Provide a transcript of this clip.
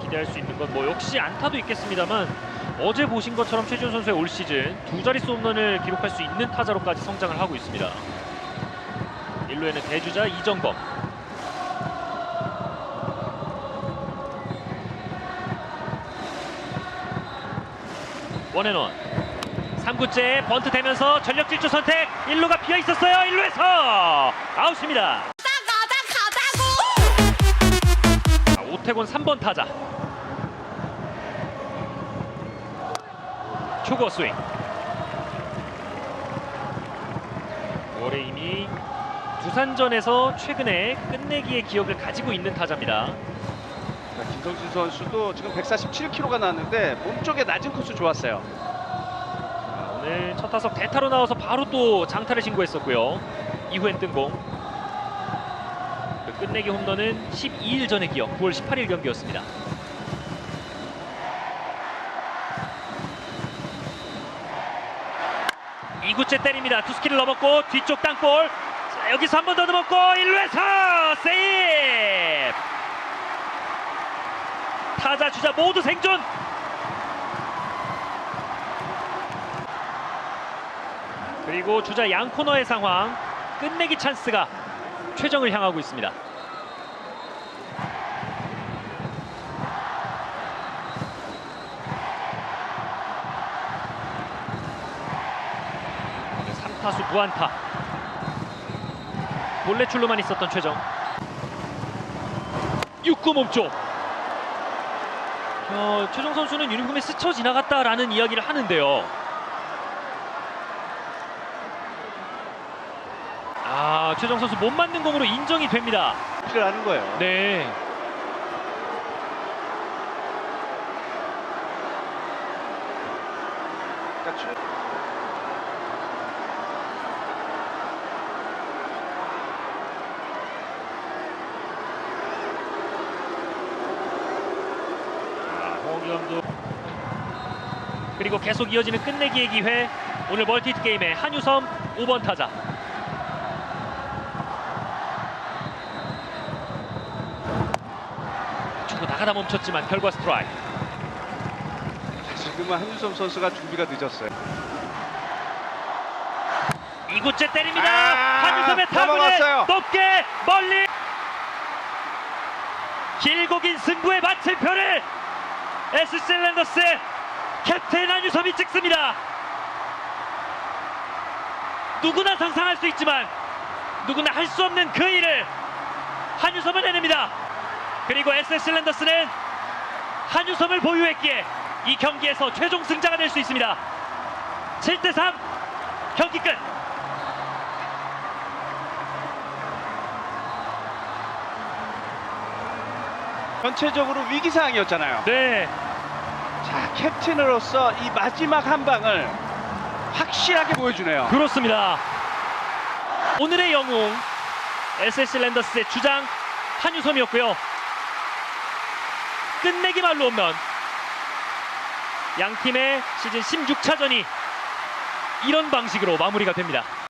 기대할 수 있는 건 뭐 역시 안타도 있겠습니다만 어제 보신 것처럼 최지훈 선수의 올 시즌 두 자릿수 홈런을 기록할 수 있는 타자로까지 성장을 하고 있습니다. 1루에는 대주자 이정범. 원앤원 3구째 번트 되면서 전력 질주 선택 1루가 비어 있었어요 1루에서 아웃입니다 오태곤 3번 타자 초고 스윙 올해 이미 두산전에서 최근에 끝내기의 기억을 가지고 있는 타자입니다 자, 김성진 선수도 지금 147kg가 나왔는데 몸쪽에 낮은 코스 좋았어요. 자, 오늘 첫 타석 대타로 나와서 바로 또 장타를 신고했었고요. 이후엔 뜬공. 그 끝내기 홈런은 12일 전의 기억, 9월 18일 경기였습니다. 이구째 때립니다. 투스키를 넘었고 뒤쪽 땅볼. 자, 여기서 한 번 더 넘었고 1루에서 세이프. 타자 주자 모두 생존. 그리고 주자 양 코너의 상황 끝내기 찬스가 최정을 향하고 있습니다. 타수 무안타 본래 출루만 있었던 최정 6구 몸쪽 어, 최정 선수는 유니폼에 스쳐 지나갔다라는 이야기를 하는데요. 아, 최정 선수 못 맞는 공으로 인정이 됩니다. 필요하는 거예요. 네. 그러니까 최- 자, 홍경도 그리고 계속 이어지는 끝내기의 기회. 오늘 멀티히트 게임의 한유섬 5번 타자. 주고 나가다 멈췄지만 결과 스트라이크. 지금은 한유섬 선수가 준비가 늦었어요. 2구째 때립니다. 아, 한유섬의 타구는. 높게 멀리 길고 긴 승부의 마침표를 SC 랜더스 캡틴 한유섬이 찍습니다. 누구나 상상할 수 있지만 누구나 할 수 없는 그 일을 한유섬은 해냅니다. 그리고 SS 랜더스는 한유섬을 보유했기에 이 경기에서 최종 승자가 될 수 있습니다. 7대3 경기 끝. 전체적으로 위기 상황이었잖아요. 네. 자, 캡틴으로서 이 마지막 한 방을 확실하게 보여주네요. 그렇습니다. 오늘의 영웅 SSC 랜더스의 주장 한유섬이었고요. 끝내기 말로 홈런. 양 팀의 시즌 16차전이 이런 방식으로 마무리가 됩니다.